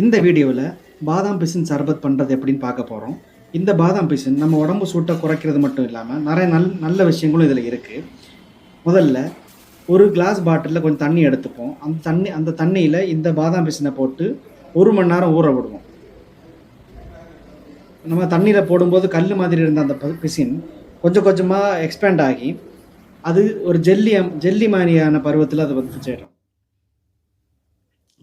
இந்த வீடியோவில் பாதாம் பிசின் சர்பத் பண்ணுறது எப்படின்னு பார்க்க போகிறோம் இந்த பாதாம் பிசின் நம்ம உடம்பு சூட்டை குறைக்கிறது மட்டும் இல்லாமல் நிறைய நல் நல்ல விஷயங்களும் இதில் இருக்குது முதல்ல ஒரு கிளாஸ் பாட்டிலில் கொஞ்சம் தண்ணி எடுத்துப்போம். அந்த தண்ணி அந்த தண்ணியில் இந்த பாதாம் பிசினை போட்டு ஒரு மணி நேரம் ஊற விடுவோம். நம்ம தண்ணியில் போடும்போது கல் மாதிரி இருந்த அந்த பிசின் கொஞ்சம் கொஞ்சமாக எக்ஸ்பேண்ட் ஆகி அது ஒரு ஜெல்லி ஜெல்லி மாதிரியான பருவத்தில் அது வந்து சேரும்.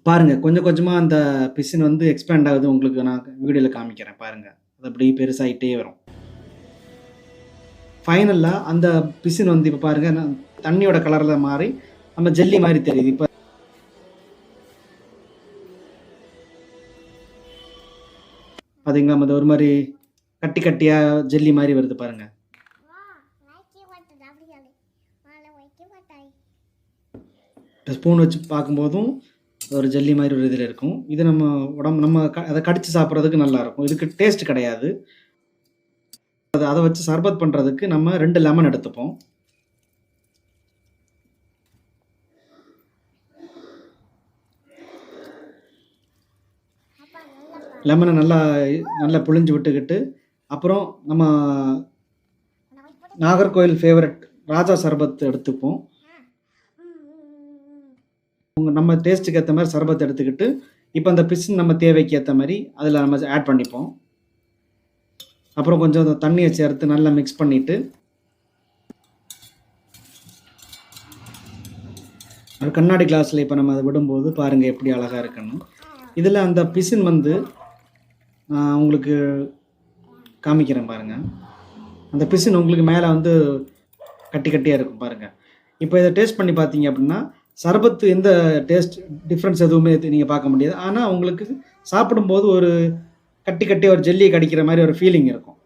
பாருங்க கொஞ்சம் கொஞ்சமாக அந்த பிசின் வந்து எக்ஸ்பேண்ட் ஆகுது. உங்களுக்கு நான் வீடியோவில் காமிக்கிறேன் பாருங்க. அது அப்படியே பெருசாகிட்டே வரும். ஃபைனலாக அந்த பிசின் வந்து இப்போ பாருங்க தண்ணியோட கலரில் மாறி நம்ம ஜெல்லி மாதிரி தெரியுது. இப்போ அதுங்க அது ஒரு மாதிரி கட்டி கட்டியாக ஜெல்லி மாதிரி வருது பாருங்க. ஸ்பூன் வச்சு பார்க்கும்போதும் ஒரு ஜெல்லி மாதிரி ஒரு இதில் இருக்கும். இது நம்ம உடம்பு நம்ம க அதை கடித்து சாப்பிட்றதுக்கு நல்லாயிருக்கும். இதுக்கு டேஸ்ட் கிடையாது. அது அதை வச்சு சர்பத் பண்ணுறதுக்கு நம்ம ரெண்டு லெமன் எடுத்துப்போம். லெமனை நல்லா நல்லா புழிஞ்சு விட்டுக்கிட்டு அப்புறம் நம்ம நாகர்கோயில் ஃபேவரட் ராஜா சர்பத் எடுத்துப்போம். நம்ம டேஸ்ட்டுக்கு ஏற்ற மாதிரி சர்பத்தை எடுத்துக்கிட்டு இப்போ அந்த பிசின் நம்ம தேவைக்கு ஏற்ற மாதிரி அதில் நம்ம ஆட் பண்ணிப்போம். அப்புறம் கொஞ்சம் அந்த தண்ணியை சேர்த்து நல்லா மிக்ஸ் பண்ணிவிட்டு ஒரு கண்ணாடி கிளாஸில் இப்போ நம்ம அதை விடும்போது பாருங்கள் எப்படி அழகாக இருக்குன்னு. இதில் அந்த பிசின் வந்து நான் உங்களுக்கு காமிக்கிறேன் பாருங்கள் அந்த பிசின் உங்களுக்கு மேலே வந்து கட்டி கட்டியாக இருக்கும் பாருங்கள் இப்போ இதை டேஸ்ட் பண்ணி பார்த்தீங்க அப்படின்னா சர்பத்து எந்த டேஸ்ட் டிஃப்ரென்ஸ் எதுவுமே நீங்கள் பார்க்க முடியாது. ஆனால் உங்களுக்கு சாப்பிடும்போது ஒரு கட்டி கட்டி ஒரு ஜெல்லியை கடிக்கிற மாதிரி ஒரு ஃபீலிங் இருக்கும்.